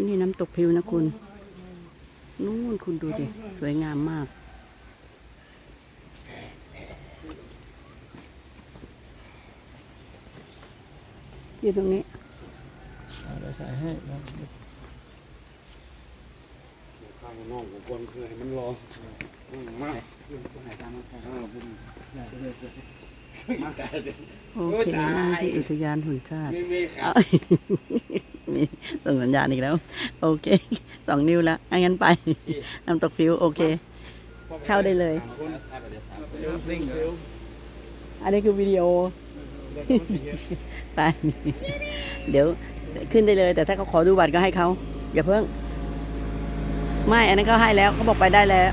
ที่นี่น้ำตกพิวนะคุณ นู่นคุณดูดิสวยงามมาก อยู่ตรงนี้เอาเดี๋ยวใส่ให้นะข้างนอกของคนคือให้มันรออืมมากอ่าผมมาแต่เด็ก โอเคนั่งที่อุทยานหุ่นชาติไม่ไม่ขาเอาดนี่ส่งสัญญาณอีกแล้ว โอเคสองนิ้วแล้วอังั้นไปน้ำตกฟิวโอเค เข้าได้เลยเดี๋ยวซิ่งเดี๋ยวอันนี้คือวิดีโอไปเดี๋ยวขึ้นได้เลย แต่ถ้าเขาขอดูบัตรก็ให้เขาอย่าเพิ่ง ไม่อันนั้นเขาให้แล้วเขาบอกไปได้แล้ว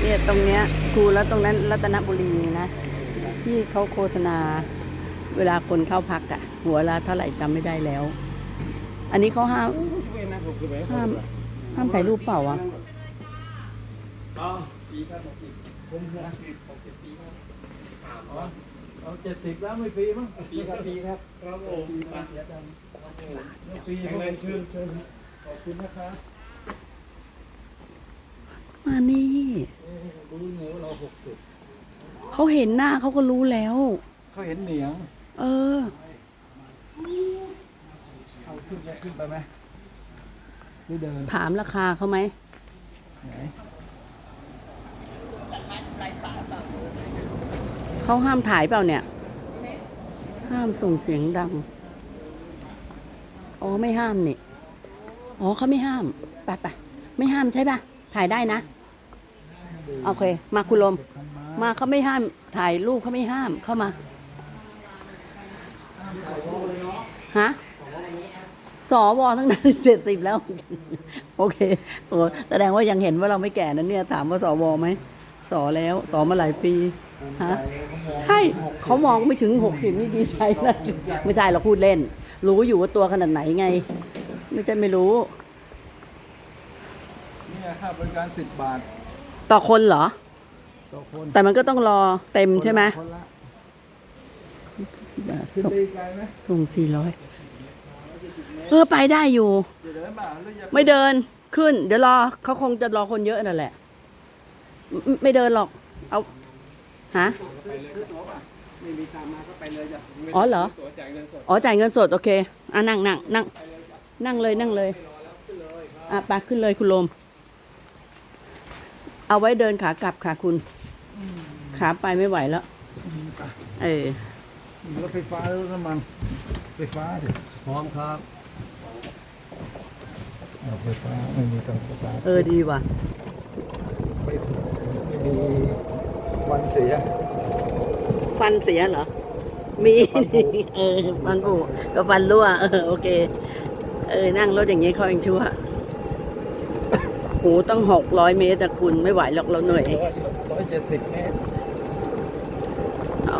เนี่ยตรงเนี้ยครูแล้วตรงนั้นรัตนบุรีนะ ที่เขาโฆษณาเวลาคนเข้าพักอะหัวละเท่าไหร่จำไม่ได้แล้ว อันนี้เขาห้ามช่วยนะผมคือไปห้ามห้ามถ่ายรูปเปล่าวะอ๋อปีครับหกสิบผมหกสิบหกสิบปีครับอ๋อเอาเจ็ดสิบแล้วไม่ฟรีมั้งปีครับปีครับครับผมปีเสียตังค์ไม่ฟรีแข็งแรงเชิญเชิญขอบคุณนะครับมานี่เอ้ยรู้ไงว่าเราหกสิบ เขาเห็นหน้าเขาก็รู้แล้ว เขาเห็นเหนียง เออ เอาขึ้นไปขึ้นไปไหมหรือเดินถามราคาเขาไหม ไหนเขาห้ามถ่ายเปล่าเนี่ย ห้ามส่งเสียงดัง อ๋อไม่ห้ามนี่ อ๋อเขาไม่ห้ามไปไปไม่ห้ามใช่ปะถ่ายได้นะ โอเค มาคุณลมทำมา มาเขาไม่ห้ามถ่ายรูปเขาไม่ห้ามเข้ามาฮะสวทั้งนั้นเจ็ดสิบแล้ว โอเคโอ้แสดงว่ายังเห็นว่าเราไม่แก่นั้นเนี่ย ถามว่าสวไหมสอแล้วสอมาหลายปีฮะใช่เขามองไม่ถึงหกสิบนี่ดีใจนะไม่ใช่เราพูดเล่น รู้อยู่ว่าตัวขนาดไหนไง ไม่ใช่ไม่รู้เนี่ยค่าบริการสิบบาท ต่อคนเหรอ ต่อคนแต่มันก็ต้องรอเต็มใช่ไหมคนละส่งขึ้นไปไกลไหมส่งสี่ร้อยเออไปได้อยู่ จะเดินเปล่าหรือจะไม่เดินขึ้น เดี๋ยวรอเขาคงจะรอคนเยอะนั่นแหละไม่ไม่เดินหรอก เอาฮะไม่มีตามมาก็ไปเลยจ้ะอ๋อเหรอ ตัวจ่ายเงินสดอ๋อจ่ายเงินสดโอเคอะนั่งนั่งนั่งนั่งเลยนั่งเลยอะไปขึ้นเลยคุณโลม เอาไว้เดินขากลับค่ะคุณ ขาไปไม่ไหวแล้ว เออรถไฟฟ้าหรือรถน้ำมันไฟฟ้าดิพร้อมครับรถไฟฟ้าไม่มีการสตาร์ทเออดีว่ะไม่ไม่มีควันเสีย ฟันเสียเหรอ มี เออ ฟันผุกับฟันรั่ว เออ โอเค เออ นั่งรถอย่างนี้เขาเองชั่วโหต้องหกร้อยเมตรอะคุณไม่ไหวหรอกเราเหนื่อยร้อยเจ็ดสิบเมตร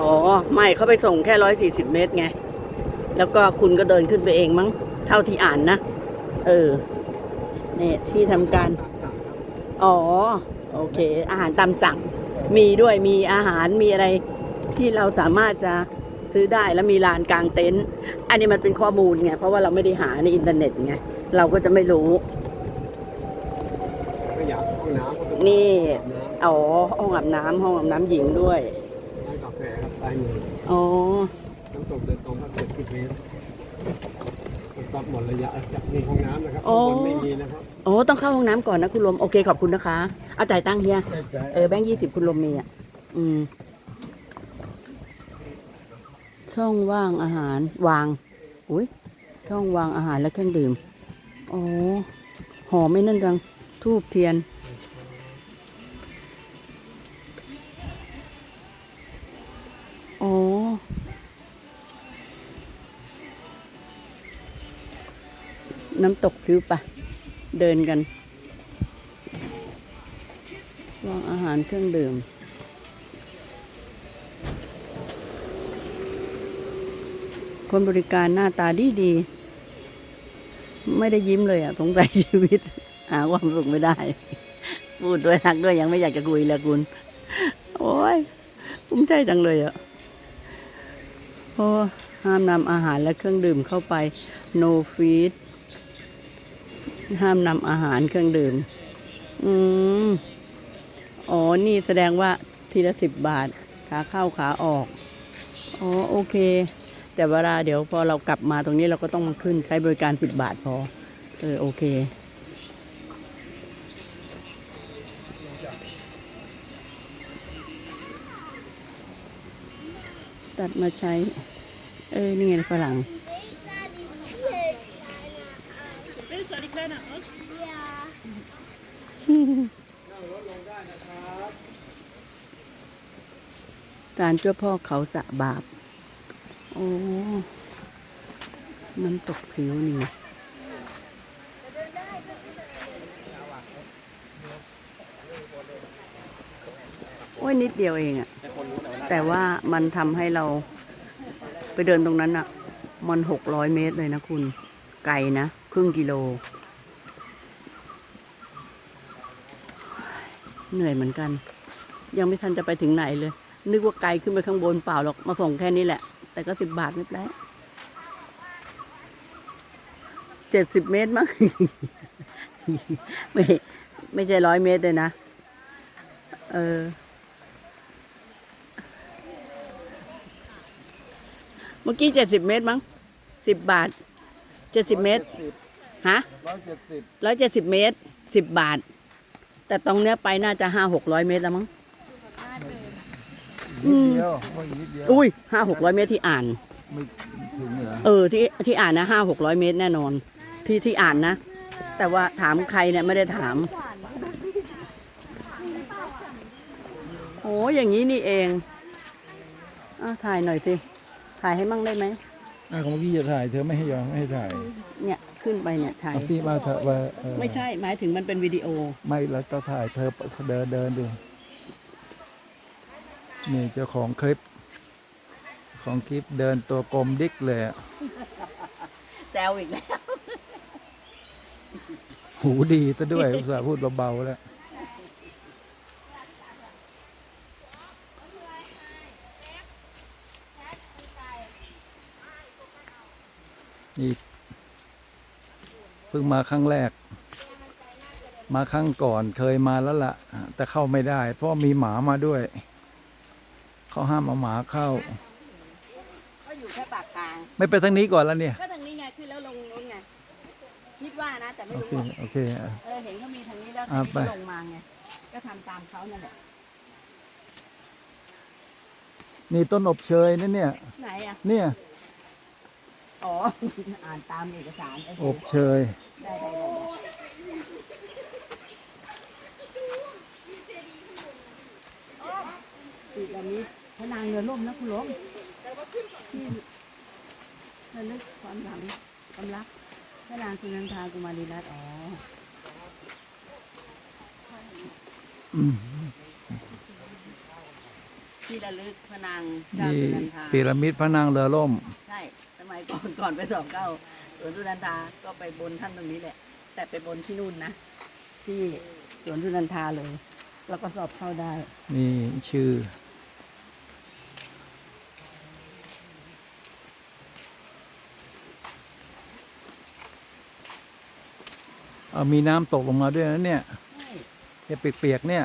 อ๋อ ไม่เขาไปส่งแค่ร้อยสี่สิบเมตรไง แล้วก็คุณก็เดินขึ้นไปเองมั้ง เท่าที่อ่านนะ เออเนี่ยที่ทำการ อ๋อ โอเค อาหารตามสั่ง มีด้วยมีอาหารมีอะไรที่เราสามารถจะซื้อได้แล้วมีลานกลางเต็นท์อันนี้มันเป็นข้อมูลไง เพราะว่าเราไม่ได้หาในอินเทอร์เน็ตไง เราก็จะไม่รู้ก็อยากห้องน้ำก็ต้องนี่อาบน้อ๋อ ห้องอาบน้ำห้องอาบน้ำหญิงด้วย ซ้ายมืออ๋อ น้ำตกเดินตรงครับเจ็ดสิบเมตรตัดหมดระยะจากนี่ห้องน้ำนะครับโอ้ ข้างบนไม่มีนะครับโอ้ต้องเข้าห้องน้ำก่อนนะคุณลมโอเคขอบคุณนะคะเอาจ่ายตังค์เฮีย ใช่ใช่เออแบงค์ยี่สิบคุณลมมีอะ อืม ช่องว่างอาหารวาง อุ้ยช่องวางอาหารและเครื่องดื่ม อ๋อหอมไม่นั่นจัง ทูบเทียน น้ำตกพริ้วปะเดินกันวางอาหารเครื่องดื่ม คนบริการหน้าตาดีดี ไม่ได้ยิ้มเลยอะสงสัยชีวิต หาความสุขไม่ได้ พูดด้วยทักด้วยยังไม่อยากจะคุยเลยคุณ โอ้ยภูมิใจจังเลยอะโอ้ห้ามนำอาหารและเครื่องดื่มเข้าไป no feed ห้ามนำอาหารเครื่องดื่ม อืม อ๋อ นี่แสดงว่าทีละสิบบาท ขาเข้าขาออก อ๋อ โอเค แต่เวลาเดี๋ยวพอเรากลับมาตรงนี้เราก็ต้องมาขึ้นใช้บริการสิบบาทพอ เออ โอเค ตัดมาใช้ เออ นี่ไงฝรั่ง การเจ้าพ่อเขาสะบาบโอ้มันตกผิวนี่โอ้ยนิดเดียวเองอะแต่ว่ามันทำให้เราไปเดินตรงนั้นอะมันหกร้อยเมตรเลยนะคุณ ไกลนะ ครึ่งกิโล เหนื่อยเหมือนกัน ยังไม่ทันจะไปถึงไหนเลย นึกว่าไกลขึ้นไปข้างบนเปล่าหรอกมาส่งแค่นี้แหละ แต่ก็สิบบาทไม่เป็นไรเจ็ดสิบเมตรมั้งไม่ไม่ใช่ร้อยเมตรเลยนะ เออเมื่อกี้เจ็ดสิบเมตรมั้งสิบบาทเจ็ดสิบเมตรฮะร้อยเจ็ดสิบร้อยเจ็ดสิบเมตรสิบบาท แต่ตรงเนี้ยไปน่าจะห้าหกร้อยเมตรแล้วมั้งนิดเดียวไม่นิดเดียวอุ้ยห้าหกร้อยเมตรที่อ่าน ไม่ถึงเหรอเออที่ที่อ่านนะห้าหกร้อยเมตรแน่นอน ที่ที่อ่านนะ แต่ว่าถามใครเนี่ยไม่ได้ถาม โอ้อย่างนี้นี่เองอะถ่ายหน่อยสิ ถ่ายให้มั่งได้ไหม อะของเมื่อกี้จะถ่ายเธอไม่ให้ยอมไม่ให้ถ่ายเนี่ย ขึ้นไปเนี่ยถ่าย เอาพี่มาเถอะว่าเออไม่ใช่หมายถึงมันเป็นวิดีโอ ไม่แล้วก็ถ่ายเธอเดินเดินดูนี่เจ้าของคลิป ของคลิปเดินตัวกลมดิกเลยอะแซวอีกแล้ว หูดีซะด้วย อุตส่าห์พูดเบาๆแล้ว นี่เพิ่งมาครั้งแรก มาครั้งก่อนเคยมาแล้วล่ะ แต่เข้าไม่ได้ เพราะมีหมามาด้วย เขาห้ามเอาหมาเข้า ก็อยู่แค่ปากทาง ไม่ไปทางนี้ก่อนแล้วเนี่ย ก็ทางนี้ไงขึ้นแล้วลงนู้นไงคิดว่านะแต่ไม่โอรู้เคหรอกโอเคอะ เออเห็นเขามีทางนี้แล้วอะทางนี้ไป ก็ลงมาไงก็ทำตามเขานั่นแหละนี่ต้นอบเชยนะเนี่ย ไหนอะเนี่ย อ๋อ อ่านตามเอกสารโอเคอบเชยได้ได้ได้ได้ติดแบบนี้พระนางเรือล่มนะคุณหลวงที่ระลึกความหลังความรักพระนางสุนันทากุมารีรัตน์อ๋ออืมที่ระลึกพระนางเจ้านี่สุนันทาพีระมิดพระนางเรือล่ม ใช่ส มัยก่อนก่อนไปสอบเข้าสวนสุนันทาก็ไปบนท่านตรงนี้แหละ แต่ไปบนที่นู่นนะ ที่สวนสุนันทาเลย แล้วก็สอบเข้าได้ นี่ชื่อ เอามีน้ำตกลงมาด้วยนะเนี่ยใช่เนี่ยเปียกๆเนี่ย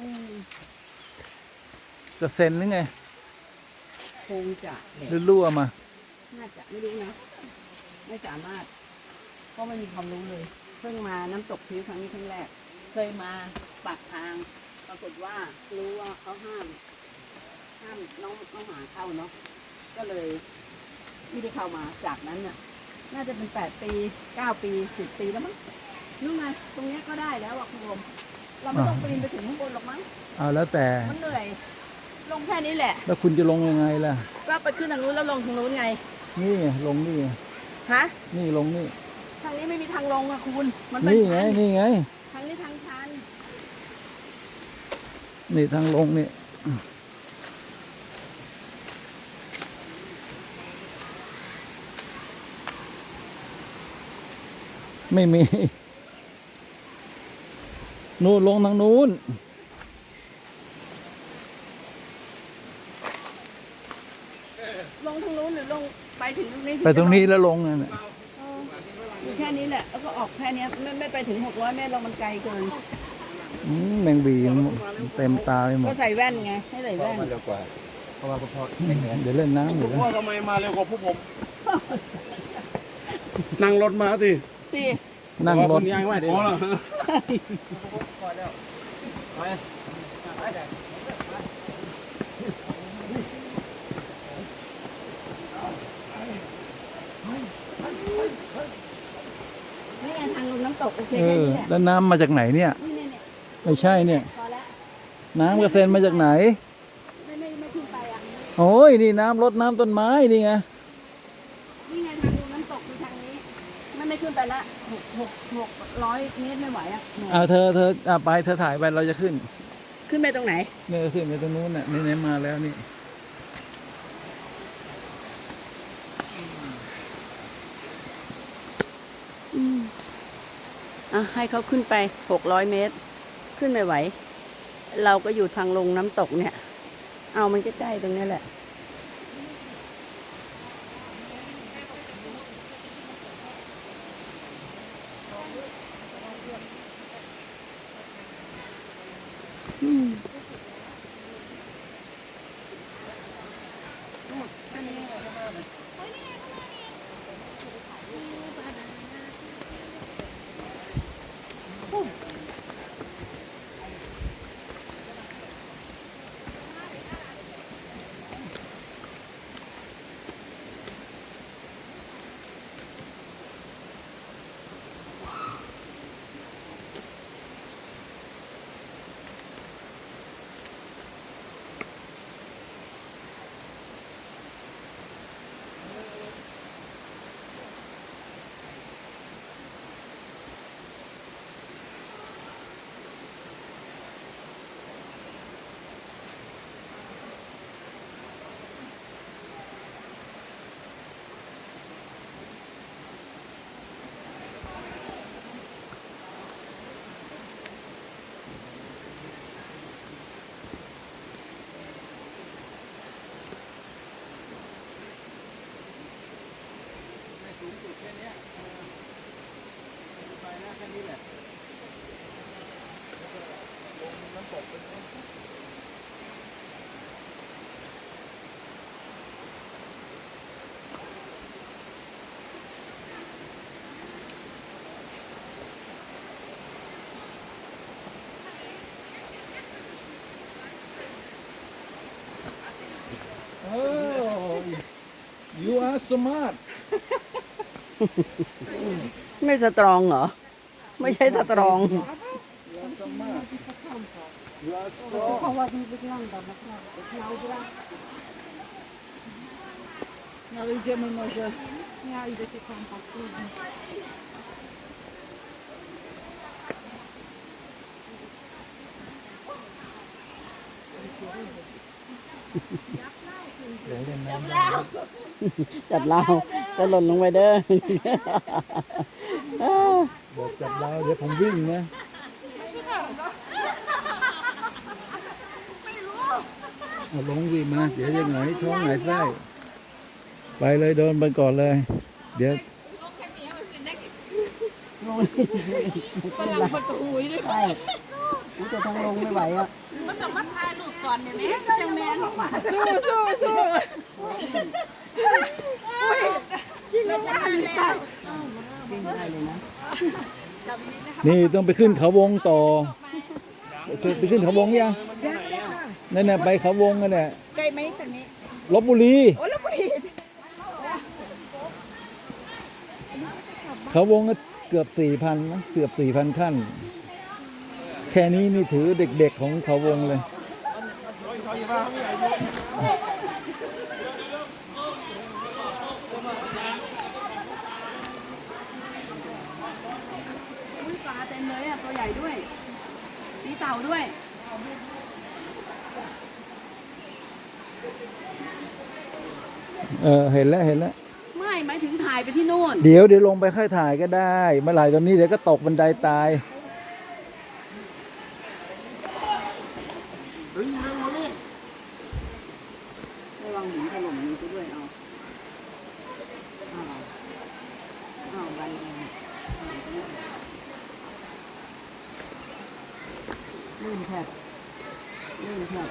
อืมจะเซ็นหรือไง คงจะแหละ หรือรั่วมา น่าจะไม่รู้นะ ไม่สามารถ เพราะไม่มีความรู้เลย เพิ่งมาน้ำตกพิวครั้งนี้ครั้งแรก เคยมาปากทาง ปรากฏว่ารู้ว่าเขาห้าม ห้ามน้องน้องหมาเข้าเนาะ ก็เลยที่ได้เข้ามา จากนั้นน่ะ น่าจะเป็นแปดปีเก้าปีสิบปีแล้วมั้งนู่นไงตรงเนี้ยก็ได้แล้วอะคุณโรมเราไม่ต้องปีนไปถึงข้างบนหรอกมั้ง เอาแล้วแต่ มันเหนื่อย ลงแค่นี้แหละ แล้วคุณจะลงยังไงล่ะ ก็ไปขึ้นทางนู้นแล้วลงทางนู้นไง นี่ลงนี่ฮะ นี่ลงนี่ ทางนี้ไม่มีทางลงอะคุณ มันเป็นนี่ไง ชันนี่ไง ทางนี้ทางชัน นี่ทางลงนี่ ไม่มี นู่นลงทางนู้น ลงทางนู้นหรือลงไป ถึงตรงนี้ไปตรงนี้แล้วลงนั่นน่ะเออแค่นี้แหละ แล้วก็ออกแค่เนี้ยไม่ไม่ไปถึงหกร้อยเมตรเรามันไกลเกิน อืมแมงบีมันเต็มตาไปหมก็ด ใส่แว่นไง ให้ใส่แว่น เร็วกว่า เพราะว่าคุณพ่อเดี๋ยวเล่นน้ำอยู่คุณแล้วพ่อทำไมมาเร็วกว่าพวกผม นั่งรถมาสิตีนั่งรถยังไม่ได้อ๋อเหรอนี่ไงทางลงน้ำ ตกโอเคเอแค่อนี้แหละแล้วน้ำมาจากไหนเนี่ย นี่เนี่ยเนี่ยไม่ใช่เนี่ย พอแล้วน้ำกระเซ็นมาจากไหน ไม่ไม่ไม่ขึ้นไปอะโอ้ยนี่น้ำรดน้ำต้นไม้นี่ไงนี่ไงทางลงน้ำตกคือทางนี้ไม่ไม่ขึ้นไปละหกหกหกร้อยเมตรไม่ไหวอะหนูอ่าเธอเธออ่าไปเธอถ่ายไปเราจะขึ้นขึ้นไปตรงไหนเนี่ยขึ้นไปตรงนู้นน่ะนี่ไหนมาแล้วนี่ อะให้เขาขึ้นไปหกร้อยเมตร ขึ้นไม่ไหว เราก็อยู่ทางลงน้ำตกเนี่ย เอามันใกล้ๆตรงนี้แหละ อืม โอ้ you are smart ไม่สตรองเหรอ ไม่ใช่สตรอง are smart you are so No idziemy może. Ja idę się kąpać. później. เดี๋ยวเล่นน้ำจับเราจะหล่นลงไป เด้อบอกจับเราเดี๋ยวผมวิ่งนะเอาลงวิ่งมา เดี๋ยวจะหงายท้องหงายไส้ไปเลยโดนไปก่อนเลย เดี๋ยวใช่มันจะทางลงไม่ไหวอะสู้สู้สู้วิ่งได้เลยนะ นี่ต้องไปขึ้นเขาวงต่อเคยไปขึ้นเขาวงยัง นั่นน่ะไปเขาวงกันน่ะใกล้ไหมจากนี้ ลบบุรี โอ้แล้วไปอีกเขาวงก็เกือบสี่พันนะเกือบสี่พันขั้น แค่นี้นี่ถือเด็กๆของเขาวงเลยอุ้ยปลาเต็มเลยอะตัวใหญ่ด้วย มีเต่าด้วย เออเห็นแล้วเห็นแล้วไม่หมายถึงถ่ายไปที่นู่นเดี๋ยวเดี๋ยวลงไปค่อยถ่ายก็ได้มาถ่ายตอนนี้เดี๋ยวก็ตกบันไดตายเฮ้ยนั่งมาเยระวังหมุนถล่มนี้ไปด้วยเอาเอาเอาไปลื่นแทบลื่นแทบ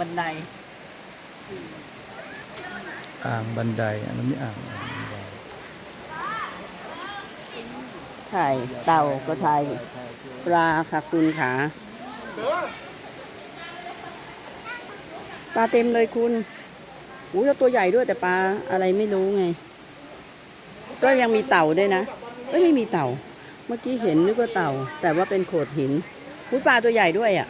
บันได อ่างบันไดอันนั้นไม่อ่างอ่างบันไดถ่ายเต่าก็ถ่ายปลาค่ะคุณขาปลาเต็มเลยคุณอู้แล้วตัวใหญ่ด้วยแต่ปลาอะไรไม่รู้ไง ก็ยังมีเต่าด้วยนะเอ้ยไม่มีเต่า เมื่อกี้เห็นนึกว่าเต่า แต่ว่าเป็นโขดหินอุ้ยปลาตัวใหญ่ด้วยอะ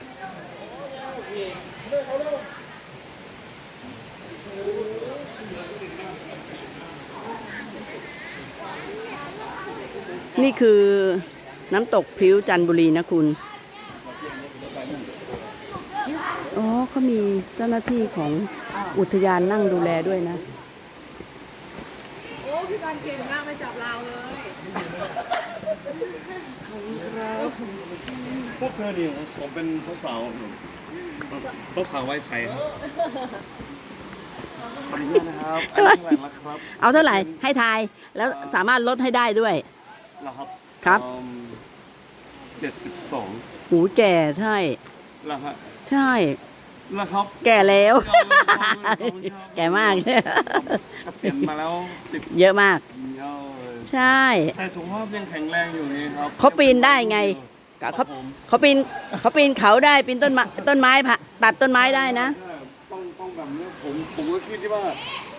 นี่คือน้ำตกพริ้วจันทบุรีนะคุณ อ๋อเขามีเจ้าหน้าที่ของอุทยานนั่งดูแลด้วยนะ โอ้พี่บานเก่งมากไม่จับเราเลย พวกเธอนี่ผมเป็นสาวๆสาวๆไว้ใสครับขออนุญาตนะครับอันนี้เท่าไหร่ละครับ เอาเท่าไหร่ให้ทายแล้วสามารถลดให้ได้ด้วย แล้วครับครับ เจ็ดสิบสองหูแก่ใช่ แล้วฮะใช่ แล้วครับแก่แล้วขอบคุณครับแก่มาก ครับเปลี่ยนมาแล้วติดเยอะมากเยอะเลยใช่ แต่สุขภาพยังแข็งแรงอยู่นี่ครับเขาปีนได้ไง ครับเขาผมเขาปีนเขาปีนเขาได้ปีนต้นไม้ต้นไม้ผ่ะตัดต้นไม้ได้นะ ต้องต้องแบบเนี้ยผมผมก็คิดที่ว่า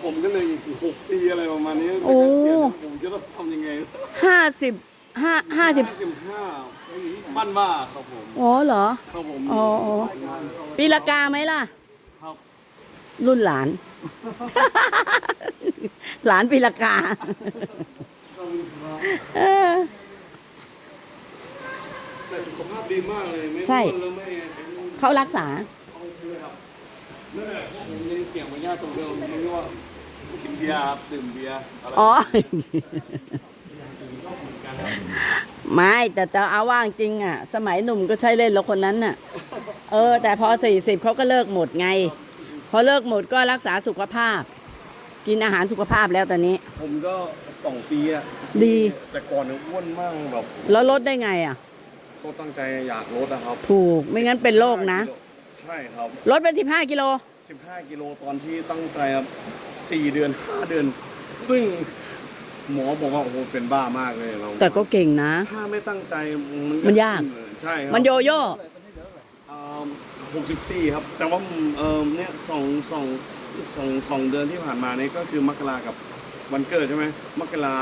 ผมก็เลยอีกหกปีอะไรประมาณนี้โอ้ ผมจะต้องทำยังไงห้าสิบห้าห้าสิบสิบห้าบ้านว่าครับผมอ๋อเหรอ ครับผมอ๋ออ๋อ ปีละกาไหมล่ะ ครับรุ่นหลาน หลานปีละกาเออ แต่สุขภาพดีมากเลยไม่ใช่ อ้วนแล้วไม่เป็นเขารักษา เอาเชื่อครับนั่นแหละผมยังเสียงมาญาติตรงเดิมไม่รู้ว่า กินเบียร์ครับดื่มเบียร์อะไรอ๋อ ไม่แต่แต่เอาว่างจริงอะ สมัยหนุ่มก็ใช่เล่นแล้วคนนั้นน่ะ เออ แต่พอสี่สิบเขาก็เลิกหมดไง พอเลิกหมดก็รักษาสุขภาพ กินอาหารสุขภาพแล้วตอนนี้ ผมก็สองปีอะดี แต่ก่อนเนี่ยอ้วนมากแบบแล้วลดได้ไงอะ ก็ตั้งใจอยากลดนะครับถูกไม่งั้นเป็นโรคนะ ใช่ครับลดเป็นสิบห้ากิโล 15 กิโลตอนที่ตั้งใจครับ 4เดือน5เดือน ซึ่งหมอบอกว่าโอ้โหเป็นบ้ามากเลยเราแต่ก็เก่งนะ ถ้าไม่ตั้งใจมันยาก ใช่ครับมันโยโย่หกสิบสี่ครับ แต่ว่าเออเนี่ยสองสองสองสองเดือนที่ผ่านมาเนี่ยก็คือมกรากับวันเกิดใช่ไหมมกรา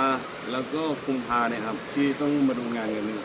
แล้วก็กุมภาเนี่ยครับ ที่ต้องมาดูงานกันนี่